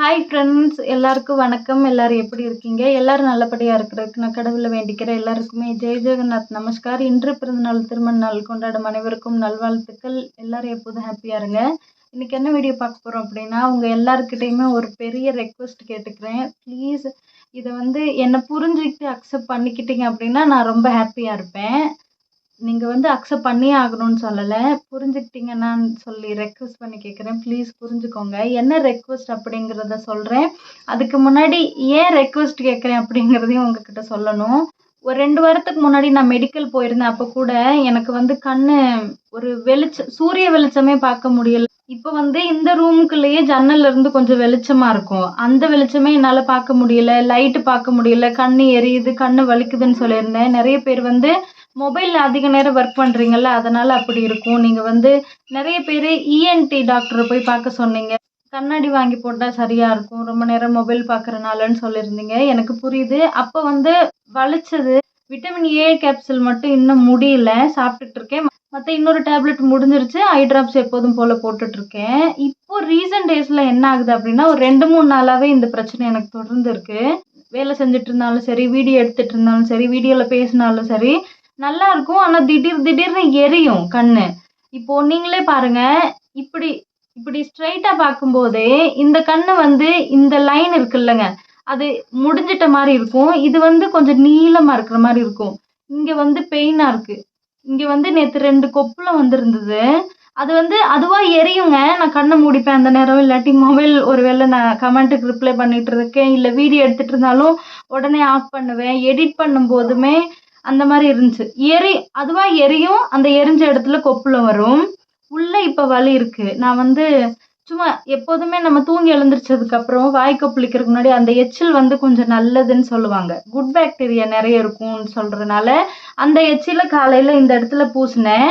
Hi friends எல்லாருக்கும் வணக்கம். எல்லாரும் எப்படி இருக்கீங்க? எல்லாரும் நல்லபடியாக இருக்கிறதுக்கு நான் கடவுளை வேண்டிக்கிறேன். எல்லாருக்குமே ஜெய் ஜெகநாத். நமஸ்கார். இன்று பிறந்தநாள் திருமண நாள் கொண்டாடும் அனைவருக்கும் நல்வாழ்த்துக்கள். எல்லாரும் எப்போதும் ஹாப்பியாக இருங்க. இன்றைக்கி என்ன வீடியோ பார்க்க போகிறோம் அப்படின்னா உங்கள் எல்லாருக்கிட்டேயுமே ஒரு பெரிய ரெக்வஸ்ட் கேட்டுக்கிறேன். ப்ளீஸ் இதை வந்து என்னை புரிஞ்சுக்கிட்டு அக்செப்ட் பண்ணிக்கிட்டீங்க அப்படின்னா நான் ரொம்ப ஹாப்பியாக இருப்பேன். நீங்கள் வந்து அக்செப்ட் பண்ணியே ஆகணும்னு சொல்லலை. புரிஞ்சுக்கிட்டீங்கன்னு சொல்லி ரெக்வஸ்ட் பண்ணி கேட்குறேன் ப்ளீஸ் புரிஞ்சுக்கோங்க. என்ன ரெக்வஸ்ட் அப்படிங்கிறத சொல்கிறேன் அதுக்கு முன்னாடி ஏன் ரெக்வஸ்ட் கேட்குறேன் அப்படிங்கிறதையும் உங்ககிட்ட சொல்லணும். ஒரு ரெண்டு வாரத்துக்கு முன்னாடி நான் மெடிக்கல் போயிருந்தேன். அப்போ கூட எனக்கு வந்து கண்ணு ஒரு வெளிச்சம் சூரிய வெளிச்சமே பார்க்க முடியல. இப்போ வந்து இந்த ரூமுக்குள்ளேயே ஜன்னல்ல இருந்து கொஞ்சம் வெளிச்சமா இருக்கும். அந்த வெளிச்சமே என்னால் பார்க்க முடியல. லைட்டு பார்க்க முடியல. கண்ணு எரியுது கண்ணு வலிக்குதுன்னு சொல்லியிருந்தேன். நிறைய பேர் வந்து மொபைலில் அதிக நேரம் ஒர்க் பண்ணுறீங்கல்ல அதனால் அப்படி இருக்கும். நீங்கள் வந்து நிறைய பேர் இஎன்டி டாக்டரை போய் பார்க்க சொன்னீங்க. கண்ணாடி வாங்கி போட்டால் சரியாக இருக்கும். ரொம்ப நேரம் மொபைல் பார்க்குறனாலன்னு சொல்லியிருந்தீங்க. எனக்கு புரியுது. அப்போ வந்து வலிச்சது. விட்டமின் ஏ கேப்சூல் மட்டும் இன்னும் முடியல. சாப்பிட்டுட்டு இருக்கேன். மற்ற இன்னொரு டேப்லெட் முடிஞ்சிருச்சு. ஐ ட்ராப்ஸ் எப்போதும் போல் போட்டுட்ருக்கேன் இப்போ ரீசன்ட் டேஸில் என்ன ஆகுது அப்படின்னா ஒரு ரெண்டு மூணு நாளாகவே இந்த பிரச்சனை எனக்கு தொடர்ந்து இருக்குது வேலை செஞ்சுட்டு இருந்தாலும் சரி வீடியோ எடுத்துகிட்டு இருந்தாலும் சரி வீடியோவில் பேசினாலும் சரி நல்லா இருக்கும் ஆனால் திடீர் திடீர்னு எரியும் கண்ணு. இப்போ நீங்களே பாருங்க இப்படி இப்படி ஸ்ட்ரைட்டாக பார்க்கும்போதே இந்த கண்ணு வந்து இந்த லைன் இருக்குல்லங்க. அது முடிஞ்சிட்ட மாதிரி இருக்கும். இது வந்து கொஞ்சம் நீளமாக இருக்கிற மாதிரி இருக்கும். இங்கே வந்து பெயினாக இருக்கு. இங்கே வந்து நேற்று ரெண்டு கொப்புளம் வந்திருந்தது. அது வந்து அதுவாக எரியுங்க. நான் கண்ணை மூடிப்பேன் அந்த நேரம். இல்லாட்டி மொபைல் ஒருவேளை நான் கமெண்ட்டுக்கு ரிப்ளை பண்ணிட்டு இருக்கேன். இல்லை வீடியோ எடுத்துட்டு இருந்தாலும் உடனே ஆஃப் பண்ணுவேன். எடிட் பண்ணும் போதுமே அந்த மாதிரி இருந்துச்சு. எரி அதுவாக எரியும் அந்த எரிஞ்ச இடத்துல கொப்புல வரும். உள்ள இப்போ வலி இருக்கு. நான் வந்து சும்மா எப்போதுமே நம்ம தூங்கி எழுந்திரிச்சதுக்கு அப்புறம் புளிக்கிறதுக்கு முன்னாடி அந்த எச்சில் வந்து கொஞ்சம் நல்லதுன்னு சொல்லுவாங்க. குட் பாக்டீரியா நிறைய இருக்கும்னு சொல்றதுனால அந்த எச்சில காலையில இந்த இடத்துல பூசினேன்.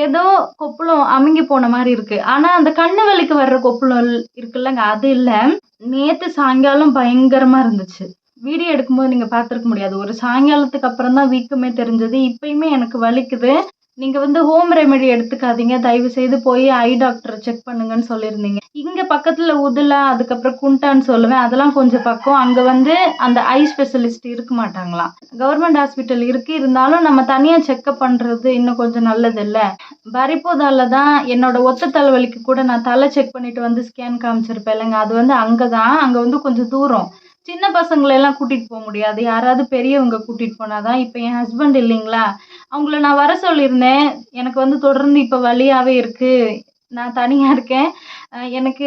ஏதோ கொப்புளம் அமுங்கி போன மாதிரி இருக்கு. ஆனா அந்த கண்ணு வலிக்கு வர்ற கொப்புளம் இருக்குல்லங்க அது இல்லை. நேத்து சாயங்காலம் பயங்கரமா இருந்துச்சு. வீடியோ எடுக்கும்போது நீங்கள் பார்த்துருக்க முடியாது. ஒரு சாயங்காலத்துக்கு அப்புறம் தான் வீக்கமே தெரிஞ்சது. இப்பயுமே எனக்கு வலிக்குது. நீங்கள் வந்து ஹோம் ரெமெடி எடுத்துக்காதீங்க. தயவு செய்து போய் ஐ டாக்டரை செக் பண்ணுங்கன்னு சொல்லியிருந்தீங்க. இங்கே பக்கத்தில் உதுலா அதுக்கப்புறம் குண்டான்னு சொல்லுவேன். அதெல்லாம் கொஞ்சம் பக்கம். அங்கே வந்து அந்த ஐ ஸ்பெஷலிஸ்ட் இருக்க மாட்டாங்களாம் கவர்மெண்ட் ஹாஸ்பிட்டல் இருக்கு. இருந்தாலும் நம்ம தனியாக செக்அப் பண்ணுறது இன்னும் கொஞ்சம் நல்லது இல்லை பரிப்போதால தான் என்னோட ஒத்த தலைவலிக்கு கூட நான் தலை செக் பண்ணிட்டு வந்து ஸ்கேன் காமிச்சிருப்பேன். இல்லைங்க அது வந்து அங்கே தான் அங்கே வந்து கொஞ்சம் தூரம். சின்ன பசங்களை எல்லாம் கூட்டிட்டு போக முடியாது. யாராவது பெரியவங்க கூட்டிட்டு போனாதான் இப்போ என் ஹஸ்பண்ட் இல்லைங்களா? அவங்கள நான் வர சொல்லியிருந்தேன். எனக்கு வந்து தொடர்ந்து இப்போ வழியாகவே இருக்கு. நான் தனியாக இருக்கேன். எனக்கு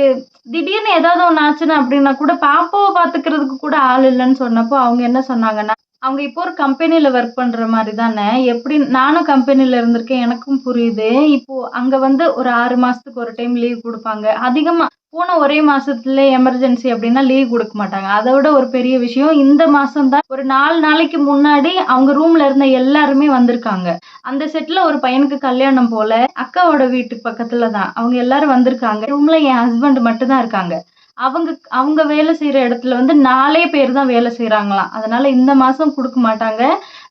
திடீர்னு ஏதாவது ஒன்று ஆச்சுன்னா அப்படின்னா கூட பாப்பாவை பார்த்துக்கிறதுக்கு கூட ஆள் இல்லைன்னு சொன்னப்போ அவங்க என்ன சொன்னாங்கன்னா அவங்க இப்போ ஒரு கம்பெனியில் ஒர்க் பண்ணுற மாதிரி தானே. எப்படி நானும் கம்பெனியில் இருந்திருக்கேன். எனக்கும் புரியுது. இப்போ அங்கே வந்து ஒரு ஆறு மாதத்துக்கு ஒரு டைம் லீவ் கொடுப்பாங்க. அதிகமாக போன ஒரே மாசத்துல எமர்ஜென்சி அப்படின்னா லீவ் கொடுக்க மாட்டாங்க. அதை விட ஒரு பெரிய விஷயம் இந்த மாசம் தான் ஒரு நாலு நாளைக்கு முன்னாடி அவங்க ரூம்ல இருந்த எல்லாருமே வந்திருக்காங்க. அந்த செட்ல ஒரு பையனுக்கு கல்யாணம் போல அக்காவோட வீட்டுக்கு பக்கத்துல தான் அவங்க எல்லாரும் வந்திருக்காங்க. ரூம்ல என் ஹஸ்பண்ட் மட்டும் தான் இருக்காங்க. அவங்க அவங்க வேலை செய்யற இடத்துல வந்து நாலே பேர் தான் வேலை செய்யறாங்களாம் அதனால இந்த மாசம் கொடுக்க மாட்டாங்க.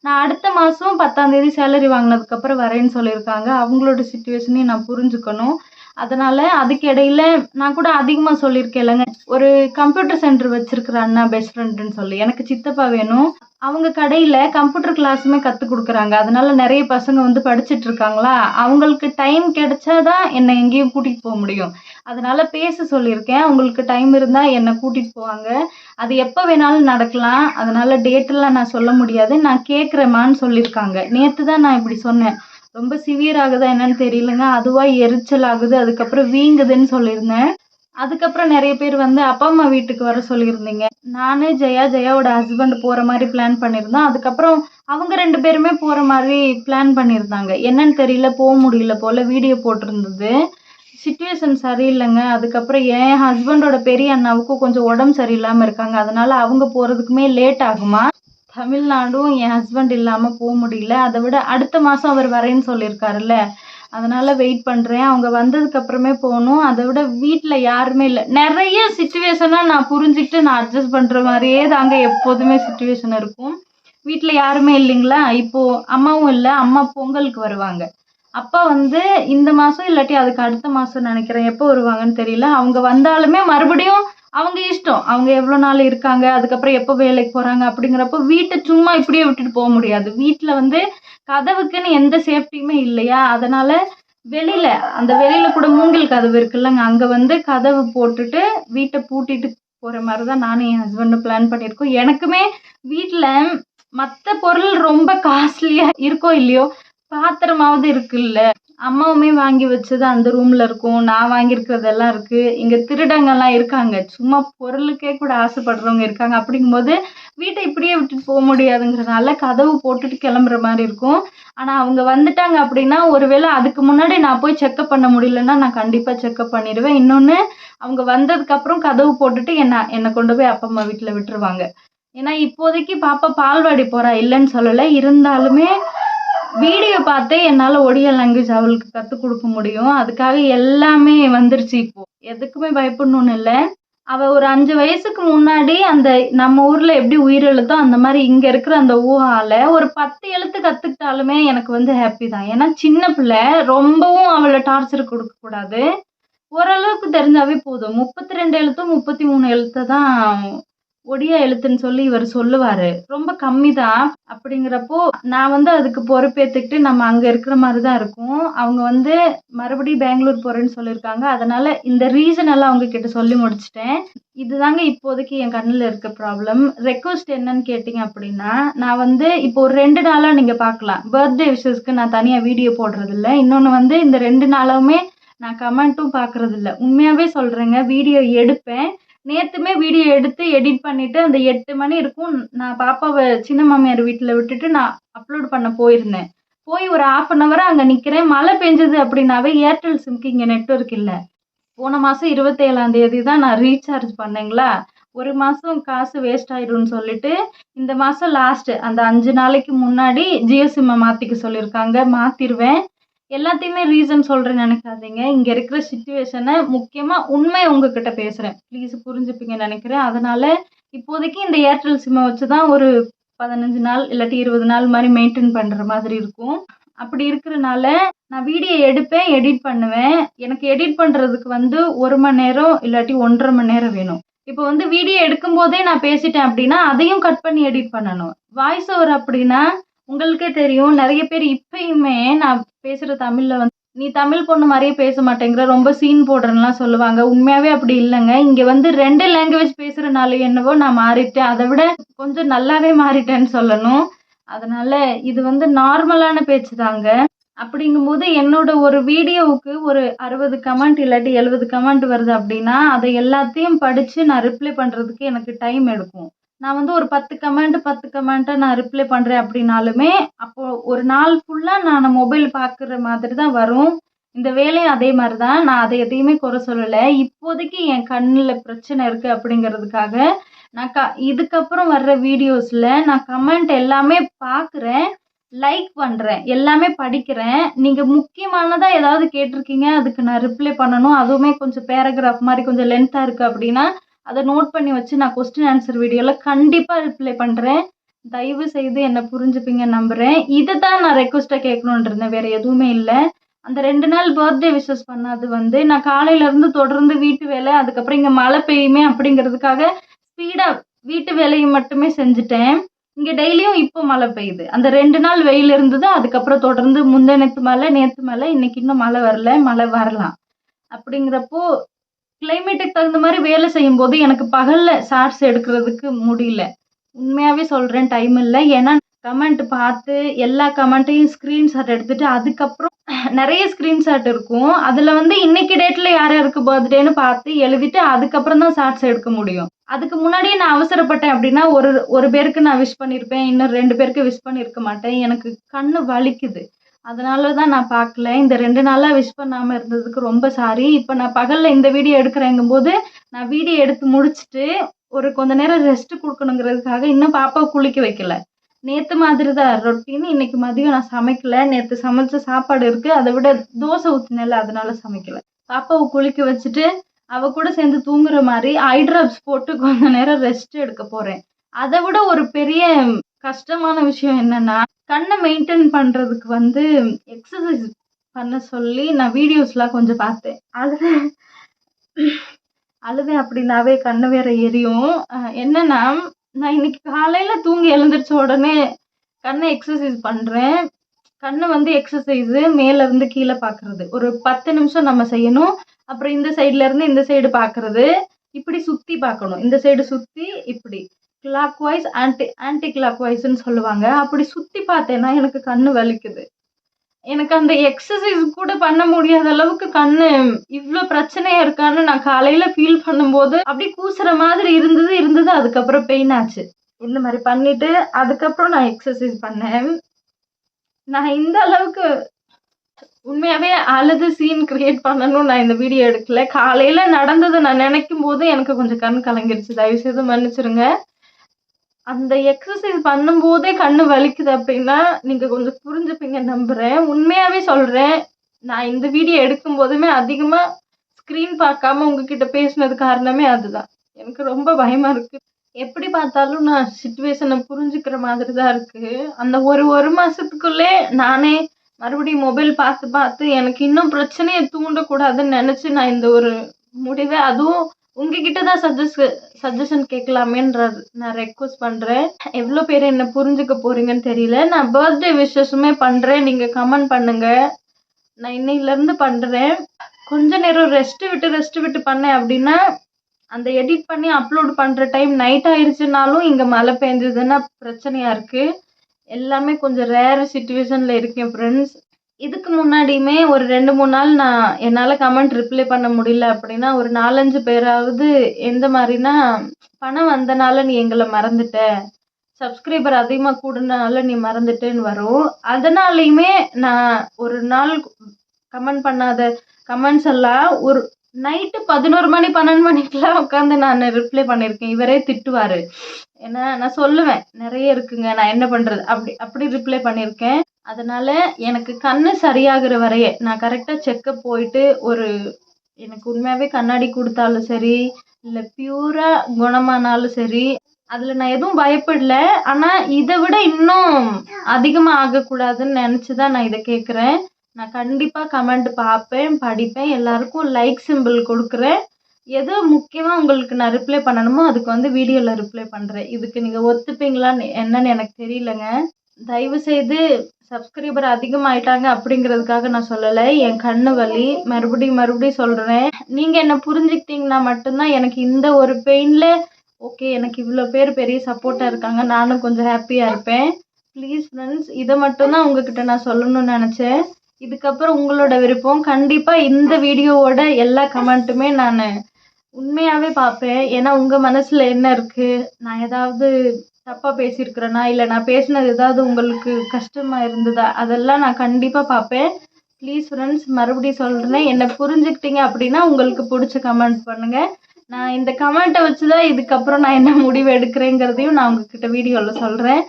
நான் அடுத்த மாசம் பத்தாம் தேதி சேலரி வாங்கினதுக்கு அப்புறம் வரேன்னு சொல்லியிருக்காங்க. அவங்களோட சுச்சுவேஷனையும் நான் புரிஞ்சுக்கணும். அதனால அதுக்கு இடையில நான் கூட அதிகமா சொல்லியிருக்கேன் இல்லைங்க. ஒரு கம்ப்யூட்டர் சென்டர் வச்சிருக்கிற அண்ணா பெஸ்ட் ஃப்ரெண்டுன்னு சொல்லி. எனக்கு சித்தப்பா வேணும். அவங்க கடையில கம்ப்யூட்டர் கிளாஸுமே கற்றுக் கொடுக்குறாங்க. அதனால நிறைய பசங்க வந்து படிச்சுட்டு இருக்காங்களா? அவங்களுக்கு டைம் கிடைச்சாதான் என்னை எங்கேயும் கூட்டிட்டு போக முடியும். அதனால பேச சொல்லியிருக்கேன். அவங்களுக்கு டைம் இருந்தா என்னை கூட்டிட்டு போவாங்க. அது எப்போ வேணாலும் நடக்கலாம். அதனால டேட்டெல்லாம் நான் சொல்ல முடியாது. நான் கேட்குறேம்மான்னு சொல்லியிருக்காங்க. நேற்று தான் நான் இப்படி சொன்னேன். ரொம்ப சிவியர் ஆகுதா என்னன்னு தெரியலங்க. அதுவாக எரிச்சல் ஆகுது. அதுக்கப்புறம் வீங்குதுன்னு சொல்லியிருந்தேன். அதுக்கப்புறம் நிறைய பேர் வந்து அப்பா அம்மா வீட்டுக்கு வர சொல்லியிருந்தீங்க. நானே ஜெயா ஜெயாவோட ஹஸ்பண்ட் போகிற மாதிரி பிளான் பண்ணியிருந்தோம். அதுக்கப்புறம் அவங்க ரெண்டு பேருமே போகிற மாதிரி பிளான் பண்ணியிருந்தாங்க. என்னன்னு தெரியல போக முடியல போல் வீடியோ போட்டிருந்தது. சுச்சுவேஷன் சரியில்லைங்க. அதுக்கப்புறம் என் ஹஸ்பண்டோட பெரிய அண்ணாவுக்கும் கொஞ்சம் உடம்பு சரியில்லாமல் இருக்காங்க. அதனால அவங்க போகிறதுக்குமே லேட் ஆகுமா? தமிழ்நாடும் என் ஹஸ்பண்ட் இல்லாமல் போக முடியல. அதை விட அடுத்த மாதம் அவர் வரேன்னு சொல்லியிருக்காருல்ல. அதனால வெயிட் பண்ணுறேன் அவங்க வந்ததுக்கப்புறமே போகணும். அதை விட வீட்டில் யாருமே இல்லை. நிறைய சுச்சுவேஷனாக நான் புரிஞ்சுக்கிட்டு நான் அட்ஜஸ்ட் பண்ணுற மாதிரியே தாங்க எப்போதுமே சுச்சுவேஷன் இருக்கும். வீட்டில் யாருமே இல்லைங்களா? இப்போது அம்மாவும் இல்லை. அம்மா பொங்கலுக்கு வருவாங்க. அப்பா வந்து இந்த மாதம் இல்லாட்டி அதுக்கு அடுத்த மாதம் நினைக்கிறேன். எப்போ வருவாங்கன்னு தெரியல. அவங்க வந்தாலுமே மறுபடியும் அவங்க இஷ்டம். அவங்க எவ்வளோ நாள் இருக்காங்க அதுக்கப்புறம் எப்போ வேலைக்கு போகிறாங்க அப்படிங்கிறப்போ வீட்டை சும்மா இப்படியே விட்டுட்டு போக முடியாது. வீட்டில் வந்து கதவுக்குன்னு எந்த சேஃப்டியுமே இல்லையா? அதனால் வெளியில அந்த வெளியில கூட மூங்கில் கதவு இருக்குல்லங்க. அங்கே வந்து கதவு போட்டுட்டு வீட்டை பூட்டிட்டு போகிற மாதிரி தான் நானும் என் ஹஸ்பண்டும் பிளான் பண்ணியிருக்கோம். எனக்குமே வீட்டில் மற்ற பொருள் ரொம்ப காஸ்ட்லியாக இருக்கோ இல்லையோ பாத்திரமாவது இருக்குல்ல. அம்மாவுமே வாங்கி வச்சது அந்த ரூமில் இருக்கும். நான் வாங்கியிருக்கிறதெல்லாம் இருக்குது இங்கே திருடங்கள்லாம் இருக்காங்க. சும்மா பொருளுக்கே கூட ஆசைப்படுறவங்க இருக்காங்க. அப்படிங்கும்போது வீட்டை இப்படியே விட்டுட்டு போக முடியாதுங்கிறதுனால கதவு போட்டுட்டு கிளம்புற மாதிரி இருக்கும். ஆனால் அவங்க வந்துட்டாங்க அப்படின்னா ஒருவேளை அதுக்கு முன்னாடி நான் போய் செக்கப் பண்ண முடியலன்னா நான் கண்டிப்பாக செக்கப் பண்ணிடுவேன். இன்னொன்று அவங்க வந்ததுக்கப்புறம் கதவு போட்டுட்டு என்னை என்னை கொண்டு போய் அப்பா அம்மா வீட்டில் விட்டுருவாங்க. ஏன்னா இப்போதைக்கு பாப்பா பால்வாடி போகிறா இல்லைன்னு சொல்லலை. இருந்தாலுமே வீடியோ பார்த்தே என்னால் ஒடியா லாங்குவேஜ் அவளுக்கு கற்றுக் கொடுக்க முடியும். அதுக்காக எல்லாமே வந்துருச்சு இப்போ. எதுக்குமே பயப்படணும்னு இல்லை. அவள் ஒரு அஞ்சு வயசுக்கு முன்னாடி அந்த நம்ம ஊரில் எப்படி உயிரெழுத்தோ அந்த மாதிரி இங்கே இருக்கிற அந்த ஊஹால ஒரு பத்து எழுத்து கற்றுக்கிட்டாலுமே எனக்கு வந்து ஹாப்பி தான். ஏன்னா சின்ன பிள்ளை ரொம்பவும் அவளை டார்ச்சர் கொடுக்கக்கூடாது ஓரளவுக்கு தெரிஞ்சாவே போதும். முப்பத்தி ரெண்டு எழுத்தும் முப்பத்தி மூணு எழுத்தை தான் ஒடியா எழுத்துன்னு சொல்லி இவர் சொல்லுவார். ரொம்ப கம்மி தான் அப்படிங்கிறப்போ நான் வந்து அதுக்கு பொறுப்பேற்றுக்கிட்டு நம்ம அங்கே இருக்கிற மாதிரி தான் இருக்கும். அவங்க வந்து மறுபடியும் பெங்களூர் போகிறேன்னு சொல்லியிருக்காங்க. அதனால் இந்த ரீசன் எல்லாம் அவங்க கிட்ட சொல்லி முடிச்சிட்டேன். இதுதாங்க இப்போதைக்கு என் கண்ணில் இருக்க ப்ராப்ளம் ரெக்வஸ்ட் என்னன்னு கேட்டிங்க அப்படின்னா நான் வந்து இப்போ ஒரு ரெண்டு நாளாக நீங்கள் பார்க்கலாம். பர்த்டே விஷஸ்க்கு நான் தனியாக வீடியோ போடுறதில்ல. இன்னொன்று வந்து இந்த ரெண்டு நாளாவுமே நான் கமெண்ட்டும் பார்க்குறதில்ல. உண்மையாகவே சொல்கிறேங்க வீடியோ எடுப்பேன். நேற்றுமே வீடியோ எடுத்து எடிட் பண்ணிவிட்டு அந்த எட்டு மணி இருக்கும் நான் பாப்பாவை சின்ன மாமியார் வீட்டில் விட்டுட்டு நான் அப்லோட் பண்ண போயிருந்தேன். போய் ஒரு ஆஃப் அன் ஹவர் அங்கே நிற்கிறேன் மழை பெஞ்சது அப்படின்னாவே ஏர்டெல் சிம்க்கு இங்கே நெட்ஒர்க் இல்லை. போன மாதம் இருபத்தேழாம் தேதி தான் நான் ரீசார்ஜ் பண்ணேங்களா? ஒரு மாதம் காசு வேஸ்ட் ஆயிடும்னு சொல்லிட்டு இந்த மாதம் லாஸ்ட்டு அந்த அஞ்சு நாளைக்கு முன்னாடி ஜியோ சிம்மை மாற்றிக்க சொல்லியிருக்காங்க. மாற்றிடுவேன் எல்லாத்தையுமே ரீசன் சொல்கிறேன்னு நினைக்காதீங்க. இங்கே இருக்கிற சுச்சுவேஷனை முக்கியமாக உண்மை உங்ககிட்ட பேசுகிறேன் ப்ளீஸ் புரிஞ்சுப்பீங்க நினைக்கிறேன். அதனால் இப்போதைக்கு இந்த ஏர்டெல் சிம்மை வச்சு தான் ஒரு பதினஞ்சு நாள் இல்லாட்டி இருபது நாள் மாதிரி மெயின்டைன் பண்ணுற மாதிரி இருக்கும். அப்படி இருக்கிறனால நான் வீடியோ எடுப்பேன் எடிட் பண்ணுவேன். எனக்கு எடிட் பண்ணுறதுக்கு வந்து ஒரு மணி நேரம் இல்லாட்டி ஒன்றரை மணி நேரம் வேணும். இப்போ வந்து வீடியோ எடுக்கும் போதே நான் பேசிட்டேன் அப்படின்னா அதையும் கட் பண்ணி எடிட் பண்ணணும். வாய்ஸ் ஓவர் அப்படின்னா உங்களுக்கே தெரியும். நிறைய பேர் இப்பயுமே நான் பேசுகிற தமிழில் வந்து நீ தமிழ் பொண்ணு மாதிரியே பேச மாட்டேங்கிற ரொம்ப சீன் போடுறேன்லாம் சொல்லுவாங்க. உண்மையாகவே அப்படி இல்லைங்க. இங்கே வந்து ரெண்டு லாங்குவேஜ் பேசுகிறனால என்னவோ நான் மாறிட்டேன். அதை விட கொஞ்சம் நல்லாவே மாறிட்டேன்னு சொல்லணும். அதனால இது வந்து நார்மலான பேச்சு தாங்க. அப்படிங்கும்போது என்னோட ஒரு வீடியோவுக்கு ஒரு அறுபது கமெண்ட் இல்லாட்டி எழுபது கமெண்ட் வருது அப்படின்னா அதை எல்லாத்தையும் படித்து நான் ரிப்ளை பண்ணுறதுக்கு எனக்கு டைம் எடுக்கும். நான் வந்து ஒரு பத்து கமெண்ட் பத்து கமெண்ட்டை நான் ரிப்ளை பண்ணுறேன் அப்படின்னாலுமே அப்போது ஒரு நாள் ஃபுல்லாக நான் மொபைல் பார்க்குற மாதிரி தான் வரும். இந்த வேலையும் அதே மாதிரி தான் நான் அதை எதையுமே குறை சொல்லலை. இப்போதைக்கு என் கண்ணில் பிரச்சனை இருக்குது அப்படிங்கிறதுக்காக நான் க இதுக்கப்புறம் வர்ற வீடியோஸில் நான் கமெண்ட் எல்லாமே பார்க்குறேன் லைக் பண்ணுறேன் எல்லாமே படிக்கிறேன். நீங்கள் முக்கியமானதாக ஏதாவது கேட்டிருக்கீங்க அதுக்கு நான் ரிப்ளை பண்ணணும். அதுவுமே கொஞ்சம் பேராகிராஃப் மாதிரி கொஞ்சம் லென்த்தாக இருக்குது அப்படின்னா அதை நோட் பண்ணி வச்சு நான் கொஸ்டின் ஆன்சர் வீடியோவில் கண்டிப்பாக ரிப்ளை பண்ணுறேன் தயவு செய்து என்னை புரிஞ்சுப்பீங்க நம்புகிறேன் இதை தான் நான் ரெக்வஸ்ட்டாக கேட்கணுன்ட்டு இருந்தேன் வேறு எதுவுமே இல்லை. அந்த ரெண்டு நாள் பர்த்டே விஷஸ் பண்ணது வந்து நான் காலையிலேருந்து தொடர்ந்து வீட்டு வேலை அதுக்கப்புறம் இங்கே மழை பெய்யுமே அப்படிங்கிறதுக்காக ஸ்பீடாக வீட்டு வேலையை மட்டுமே செஞ்சுட்டேன். இங்கே டெய்லியும் இப்போ மழை பெய்யுது. அந்த ரெண்டு நாள் வெயில் இருந்தது அதுக்கப்புறம் தொடர்ந்து முந்த நேற்று மழை நேற்று மழை இன்னைக்கு இன்னும் மழை வரல மழை வரலாம். அப்படிங்கிறப்போ கிளைமேட்டுக்கு தகுந்த மாதிரி வேலை செய்யும்போது எனக்கு பகலில் ஷார்ட்ஸ் எடுக்கிறதுக்கு முடியல. உண்மையாகவே சொல்கிறேன் டைம் இல்லை. ஏன்னா கமெண்ட் பார்த்து எல்லா கமெண்ட்டையும் ஸ்க்ரீன்ஷாட் எடுத்துட்டு அதுக்கப்புறம் நிறைய ஸ்க்ரீன்ஷாட் இருக்கும். அதில் வந்து இன்னைக்கு டேட்டில் யார் யாருக்கு பர்த்டேன்னு பார்த்து எழுதிட்டு அதுக்கப்புறம் தான் ஷார்ட்ஸ் எடுக்க முடியும். அதுக்கு முன்னாடியே நான் அவசரப்பட்டேன் அப்படின்னா ஒரு ஒரு பேருக்கு நான் விஷ் பண்ணியிருப்பேன் இன்னும் ரெண்டு பேருக்கு விஷ் பண்ணியிருக்க மாட்டேன். எனக்கு கண்ணு வலிக்குது. அதனால தான் நான் பார்க்கல. இந்த ரெண்டு நாளாக விஷ் பண்ணாமல் இருந்ததுக்கு ரொம்ப சாரி இப்போ நான் பகலில் இந்த வீடியோ எடுக்கிறேங்கும்போது நான் வீடியோ எடுத்து முடிச்சுட்டு ஒரு கொஞ்ச நேரம் ரெஸ்ட் கொடுக்கணுங்கிறதுக்காக இன்னும் பாப்பாவை குளிக்க வைக்கல. நேற்று மாதிரி தான் ரொட்டின்னு இன்னைக்கு மதியம் நான் சமைக்கல. நேற்று சமைச்ச சாப்பாடு இருக்குது அதை விட தோசை ஊற்றினல அதனால சமைக்கல. பாப்பாவை குளிக்க வச்சுட்டு அவ கூட சேர்ந்து தூங்குற மாதிரி ஐ ட்ராப்ஸ் போட்டு கொஞ்ச நேரம் ரெஸ்ட் எடுக்க போகிறேன் அதை விட ஒரு பெரிய கஷ்டமான விஷயம் என்னன்னா கண்ணை மெயின்டைன் பண்ணுறதுக்கு வந்து எக்ஸசைஸ் பண்ண சொல்லி நான் வீடியோஸ்லாம் கொஞ்சம் பார்த்தேன். அழுது அழுதேன் அப்படின்னாவே கண்ணு வேற எரியும். என்னன்னா நான் இன்னைக்கு காலையில தூங்கி எழுந்திரிச்ச உடனே கண்ணை எக்ஸசைஸ் பண்றேன். கண்ணு வந்து எக்ஸசைஸ் மேல இருந்து கீழே பாக்குறது. ஒரு பத்து நிமிஷம் நம்ம செய்யணும். அப்புறம் இந்த சைடுல இருந்து இந்த சைடு பாக்குறது. இப்படி சுத்தி பார்க்கணும் இந்த சைடு சுத்தி இப்படி. Clockwise anti anti clock வைஸ்ன்னு சொல்லுவாங்க. அப்படி சுற்றி பார்த்தேன்னா எனக்கு கண்ணு வலிக்குது. எனக்கு அந்த எக்ஸசைஸ் கூட பண்ண முடியாத அளவுக்கு கண்ணு இவ்வளோ பிரச்சனையா இருக்கான்னு நான் காலையில ஃபீல் பண்ணும்போது அப்படியே கூசுற மாதிரி இருந்தது இருந்தது. அதுக்கப்புறம் பெயின் ஆச்சு. இந்த மாதிரி பண்ணிட்டு அதுக்கப்புறம் நான் எக்ஸசைஸ் பண்ணேன். நான் இந்த அளவுக்கு உண்மையாவே அழுது சீன் கிரியேட் பண்ணணும் நான் இந்த வீடியோ எடுக்கல. காலையில நடந்ததை நான் நினைக்கும் போது எனக்கு கொஞ்சம் கண் கலங்கிருச்சு. தயவு செய்து மன்னிச்சிருங்க. அந்த எக்ஸசைஸ் பண்ணும்போதே கண்ணு வலிக்குது அப்படின்னா நீங்க கொஞ்சம் புரிஞ்சுப்பீங்க நம்புறேன். உண்மையாவே சொல்றேன் நான் இந்த வீடியோ எடுக்கும் போதுமே அதிகமா ஸ்க்ரீன் பார்க்காம உங்ககிட்ட பேசினது காரணமே அதுதான். எனக்கு ரொம்ப பயமா இருக்கு. எப்படி பார்த்தாலும் நான் சுச்சுவேஷனை புரிஞ்சுக்கிற மாதிரி தான் இருக்கு. அந்த ஒரு ஒரு மாசத்துக்குள்ளே நானே மறுபடியும் மொபைல் பார்த்து பார்த்து எனக்கு இன்னும் பிரச்சனையை தூண்டக்கூடாதுன்னு நினச்சி நான் இந்த ஒரு முடிவை அதுவும் உங்ககிட்ட தான் சஜஸ்ட் சஜஷன் கேட்கலாமேன்ற நான் ரெக்வஸ்ட் பண்ணுறேன் எவ்வளோ பேர் என்ன புரிஞ்சுக்க போறீங்கன்னு தெரியல. நான் பர்த்டே விஷஸுமே பண்ணுறேன் நீங்கள் கமெண்ட் பண்ணுங்க. நான் இன்னையிலேருந்து பண்ணுறேன் கொஞ்ச நேரம் ரெஸ்ட் விட்டு ரெஸ்ட் விட்டு பண்ணேன் அப்படின்னா அந்த எடிட் பண்ணி அப்லோட் பண்ணுற டைம் நைட் ஆயிடுச்சுனாலும் இங்கே மழை பெஞ்சதுன்னா பிரச்சனையாக இருக்குது எல்லாமே கொஞ்சம் ரேர் சுச்சுவேஷனில் இருக்கேன் ஃப்ரெண்ட்ஸ் இதுக்கு முன்னாடியுமே ஒரு ரெண்டு மூணு நாள் நான் என்னால் கமெண்ட் ரிப்ளை பண்ண முடியல அப்படின்னா ஒரு நாலஞ்சு பேராவது எந்த மாதிரினா பணம் வந்தனால நீ எங்களை மறந்துட்ட. சப்ஸ்கிரைபர் அதிகமாக கூடுனால நீ மறந்துட்டேன்னு வரும். அதனாலையுமே நான் ஒரு நாள் கமெண்ட் பண்ணாத கமெண்ட்ஸ் எல்லாம் ஒரு நைட்டு பதினோரு மணி பன்னெண்டு மணிக்கெல்லாம் உட்காந்து நான் ரிப்ளை பண்ணியிருக்கேன். இவரே திட்டுவார். ஏன்னா நான் சொல்லுவேன் நிறைய இருக்குங்க நான் என்ன பண்ணுறது அப்படி அப்படி ரிப்ளை பண்ணியிருக்கேன். அதனால எனக்கு கண்ணு சரியாகிற வரைய நான் கரெக்டாக செக்கப் போயிட்டு ஒரு எனக்கு உண்மையாகவே கண்ணாடி கொடுத்தாலும் சரி இல்லை பியூராக குணமானாலும் சரி அதில் நான் எதுவும் பயப்படல. ஆனால் இதை விட இன்னும் அதிகமாக ஆகக்கூடாதுன்னு நினச்சி தான் நான் இதை கேட்குறேன் நான் கண்டிப்பாக கமெண்ட் பார்ப்பேன் படிப்பேன் எல்லாருக்கும் லைக் சிம்பிள் கொடுக்குறேன். எது முக்கியமாக உங்களுக்கு நான் ரிப்ளை பண்ணணுமோ அதுக்கு வந்து வீடியோவில் ரிப்ளை பண்ணுறேன் இதுக்கு நீங்கள் ஒத்துப்பீங்களான்னு என்னன்னு எனக்கு தெரியலங்க. தயவு செய்து சப்ஸ்கிரைபர் அதிகமாயிட்டாங்க அப்படிங்கிறதுக்காக நான் சொல்லலை. என் கண்ணு வலி. மறுபடியும் மறுபடியும் சொல்கிறேன் நீங்கள் என்ன புரிஞ்சுக்கிட்டீங்கன்னா மட்டும்தான் எனக்கு இந்த ஒரு பெயினில் ஓகே எனக்கு இவ்வளோ பேர் பெரிய சப்போர்ட்டாக இருக்காங்க. நானும் கொஞ்சம் ஹாப்பியாக இருப்பேன். ப்ளீஸ் ஃப்ரெண்ட்ஸ் இதை மட்டும்தான் உங்ககிட்ட நான் சொல்லணும்னு நினச்சேன். இதுக்கப்புறம் உங்களோட விருப்பம். கண்டிப்பாக இந்த வீடியோவோட எல்லா கமெண்ட்டுமே நான் உண்மையாகவே பார்ப்பேன். ஏன்னா உங்கள் மனசில் என்ன இருக்குது நான் ஏதாவது தப்பாக பேசியிருக்கிறேனா? இல்லை நான் பேசினது ஏதாவது உங்களுக்கு கஷ்டமாக இருந்ததா? அதெல்லாம் நான் கண்டிப்பாக பார்ப்பேன். ப்ளீஸ் ஃப்ரெண்ட்ஸ் மறுபடியும் சொல்கிறேன் என்னை புரிஞ்சுக்கிட்டீங்க அப்படின்னா உங்களுக்கு பிடிச்ச கமெண்ட் பண்ணுங்கள் நான் இந்த கமெண்ட்டை வச்சு தான் இதுக்கப்புறம் நான் என்ன முடிவு எடுக்கிறேங்கிறதையும் நான் உங்ககிட்ட வீடியோவில் சொல்கிறேன்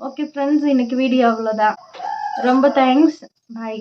ஓகே ஃப்ரெண்ட்ஸ் இன்னைக்கு வீடியோ அவ்வளோதான் ரொம்ப தேங்க்ஸ் பாய்